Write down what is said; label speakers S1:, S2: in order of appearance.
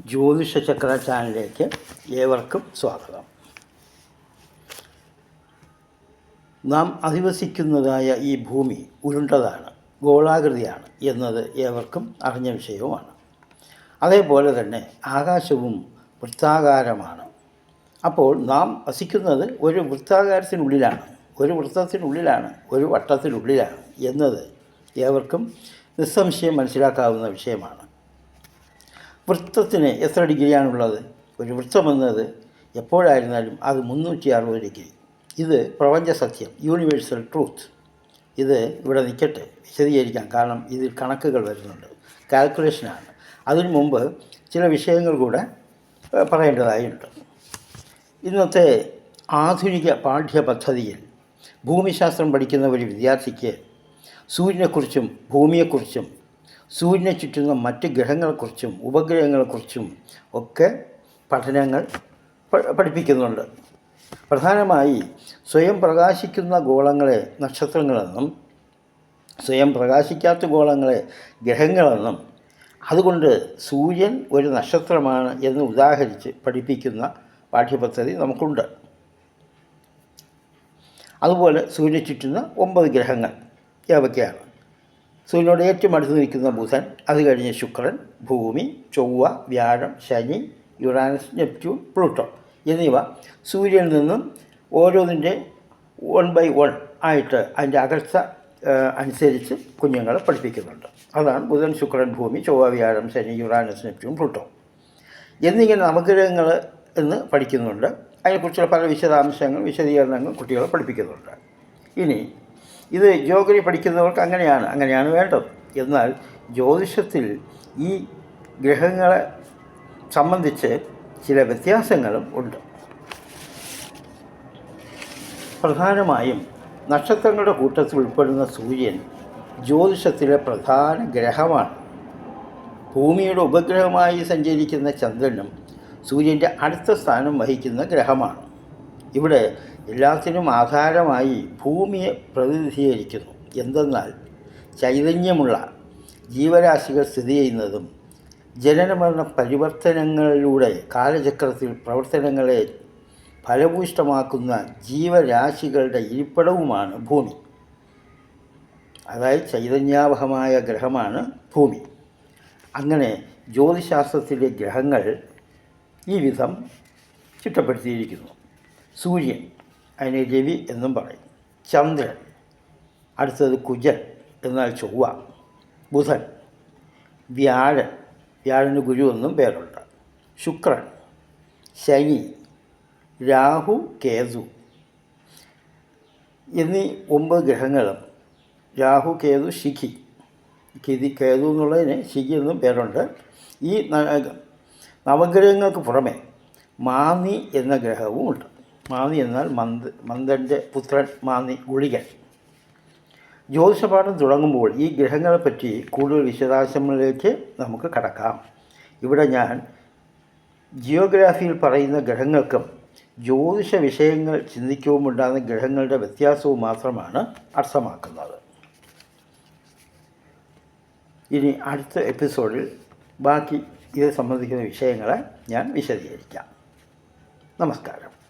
S1: ജ്യോതിഷ ചക്ര ചാനലിലേക്ക് ഏവർക്കും സ്വാഗതം. നാം അധിവസിക്കുന്നതായ ഈ ഭൂമി ഉരുണ്ടതാണ് ഗോളാകൃതിയാണ് എന്നത് ഏവർക്കും അറിഞ്ഞ വിഷയവുമാണ്. അതേപോലെ തന്നെ ആകാശവും വൃത്താകാരമാണ്. അപ്പോൾ നാം വസിക്കുന്നത് ഒരു വൃത്താകാരത്തിനുള്ളിലാണ് ഒരു വൃത്തത്തിനുള്ളിലാണ് ഒരു വട്ടത്തിനുള്ളിലാണ് എന്നത് ഏവർക്കും നിസ്സംശയം മനസ്സിലാക്കാവുന്ന വിഷയമാണ്. വൃത്തത്തിന് എത്ര ഡിഗ്രിയാണുള്ളത്? ഒരു വൃത്തം എന്നത് എപ്പോഴായിരുന്നാലും അത് മുന്നൂറ്റി അറുപത് ഡിഗ്രി. ഇത് പ്രപഞ്ച സത്യം യൂണിവേഴ്സൽ ട്രൂത്ത് ഇത് ഇവിടെ നിൽക്കട്ടെ വിശദീകരിക്കാം. കാരണം ഇതിൽ കണക്കുകൾ വരുന്നുണ്ട്. കാൽക്കുലേഷനാണ് അതിനു മുമ്പ് ചില വിഷയങ്ങൾ കൂടെ പറയേണ്ടതായുണ്ട് ഇന്നത്തെ ആധുനിക പാഠ്യപദ്ധതിയിൽ ഭൂമിശാസ്ത്രം പഠിക്കുന്ന ഒരു വിദ്യാർത്ഥിക്ക് സൂര്യനെക്കുറിച്ചും ഭൂമിയെക്കുറിച്ചും സൂര്യനെ ചുറ്റുന്ന മറ്റ് ഗ്രഹങ്ങളെക്കുറിച്ചും ഉപഗ്രഹങ്ങളെക്കുറിച്ചും ഒക്കെ പഠനങ്ങൾ പഠിപ്പിക്കുന്നുണ്ട്. പ്രധാനമായി സ്വയം പ്രകാശിക്കുന്ന ഗോളങ്ങളെ നക്ഷത്രങ്ങളെന്നും സ്വയം പ്രകാശിക്കാത്ത ഗോളങ്ങളെ ഗ്രഹങ്ങളെന്നും അതുകൊണ്ട് സൂര്യൻ ഒരു നക്ഷത്രമാണ് എന്ന് ഉദാഹരിച്ച് പഠിപ്പിക്കുന്ന പാഠ്യപദ്ധതി നമുക്കുണ്ട്. അതുപോലെ സൂര്യനെ ചുറ്റുന്ന ഒമ്പത് ഗ്രഹങ്ങൾ ഏവൊക്കെയാണ് സൂര്യനോട് ഏറ്റവും അടുത്ത് നിൽക്കുന്ന ബുധൻ അത് കഴിഞ്ഞ് ശുക്രൻ ഭൂമി ചൊവ്വ വ്യാഴം ശനി യുറാനസ് നെപ്റ്റ്യൂൺ പ്ലൂട്ടോ എന്നിവ സൂര്യനിൽ നിന്നും ഓരോന്നിന്റെ വൺ ബൈ വൺ ആയിട്ട് അതിന്റെ അകൽച്ച അനുസരിച്ച് കുഞ്ഞുങ്ങളെ പഠിപ്പിക്കുന്നുണ്ട്. അതാണ് ബുധൻ ശുക്രൻ ഭൂമി ചൊവ്വ വ്യാഴം ശനി യുറാനസ് നെപ്റ്റ്യൂൺ പ്ലൂട്ടോ എന്നിങ്ങനെ നവഗ്രഹങ്ങൾ എന്ന് പഠിക്കുന്നുണ്ട്. അതിനെക്കുറിച്ചുള്ള പല വിശദാംശങ്ങൾ വിശദീകരണങ്ങൾ കുട്ടികളെ പഠിപ്പിക്കുന്നുണ്ട്. ഇനി ഇത് ജോഗ്രഫി പഠിക്കുന്നവർക്ക് അങ്ങനെയാണ് അങ്ങനെയാണ് വേണ്ടത്. എന്നാൽ ജ്യോതിഷത്തിൽ ഈ ഗ്രഹങ്ങളെ സംബന്ധിച്ച് ചില വ്യത്യാസങ്ങളും ഉണ്ട്. പ്രധാനമായും നക്ഷത്രങ്ങളുടെ കൂട്ടത്തിൽ ഉൾപ്പെടുന്ന സൂര്യൻ ജ്യോതിഷത്തിലെ പ്രധാന ഗ്രഹമാണ്. ഭൂമിയുടെ ഉപഗ്രഹമായി സഞ്ചരിക്കുന്ന ചന്ദ്രനും സൂര്യന്റെ അടുത്ത സ്ഥാനം വഹിക്കുന്ന ഗ്രഹമാണ്. ഇവിടെ എല്ലാത്തിനും ആധാരമായി ഭൂമിയെ പ്രതിനിധീകരിക്കുന്നു. എന്തെന്നാൽ ചൈതന്യമുള്ള ജീവരാശികൾ സ്ഥിതി ചെയ്യുന്നതും ജനനമരണ പരിവർത്തനങ്ങളിലൂടെ കാലചക്രത്തിൽ പ്രവർത്തനങ്ങളെ ഫലഭൂഷ്ടമാക്കുന്ന ജീവരാശികളുടെ ഇരിപ്പിടവുമാണ് ഭൂമി. അതായത് ചൈതന്യാവഹമായ ഗ്രഹമാണ് ഭൂമി. അങ്ങനെ ജ്യോതിശാസ്ത്രത്തിലെ ഗ്രഹങ്ങൾ ഈ വിധം ചിട്ടപ്പെടുത്തിയിരിക്കുന്നു. സൂര്യൻ അതിനെ രവി എന്നും പറയും. ചന്ദ്രൻ അടുത്തത് കുജൻ എന്നാൽ ചൊവ്വ. ബുധൻ വ്യാഴൻ. വ്യാഴന് ഗുരു എന്നും പേരുണ്ട്. ശുക്രൻ ശനി. രാഹു കേതു. എന്നീ ഒമ്പത് ഗ്രഹങ്ങളും രാഹു കേതു ശിഖി. കിതി കേതു എന്നുള്ളതിന് ശിഖി എന്നും പേരുണ്ട്. ഈ നവഗ്രഹങ്ങൾക്ക് പുറമെ മാന്നി എന്ന ഗ്രഹവും ഉണ്ട്. മാന്നി എന്നാൽ മന്ത് മന്ദന്റെ പുത്രൻ മാന്തി ഗുളികൻ. ജ്യോതിഷപാഠം തുടങ്ങുമ്പോൾ ഈ ഗ്രഹങ്ങളെപ്പറ്റി കൂടുതൽ വിശദാംശങ്ങളിലേക്ക് നമുക്ക് കടക്കാം. ഇവിടെ ഞാൻ ജിയോഗ്രാഫിയിൽ പറയുന്ന ഗ്രഹങ്ങൾക്കും ജ്യോതിഷ വിഷയങ്ങൾ ചിന്തിക്കുകയും ഉണ്ടാകുന്ന ഗ്രഹങ്ങളുടെ വ്യത്യാസവും മാത്രമാണ് അർത്ഥമാക്കുന്നത്. ഇനി അടുത്ത എപ്പിസോഡിൽ ബാക്കി ഇത് സംബന്ധിക്കുന്ന വിഷയങ്ങളെ ഞാൻ വിശദീകരിക്കാം. നമസ്കാരം.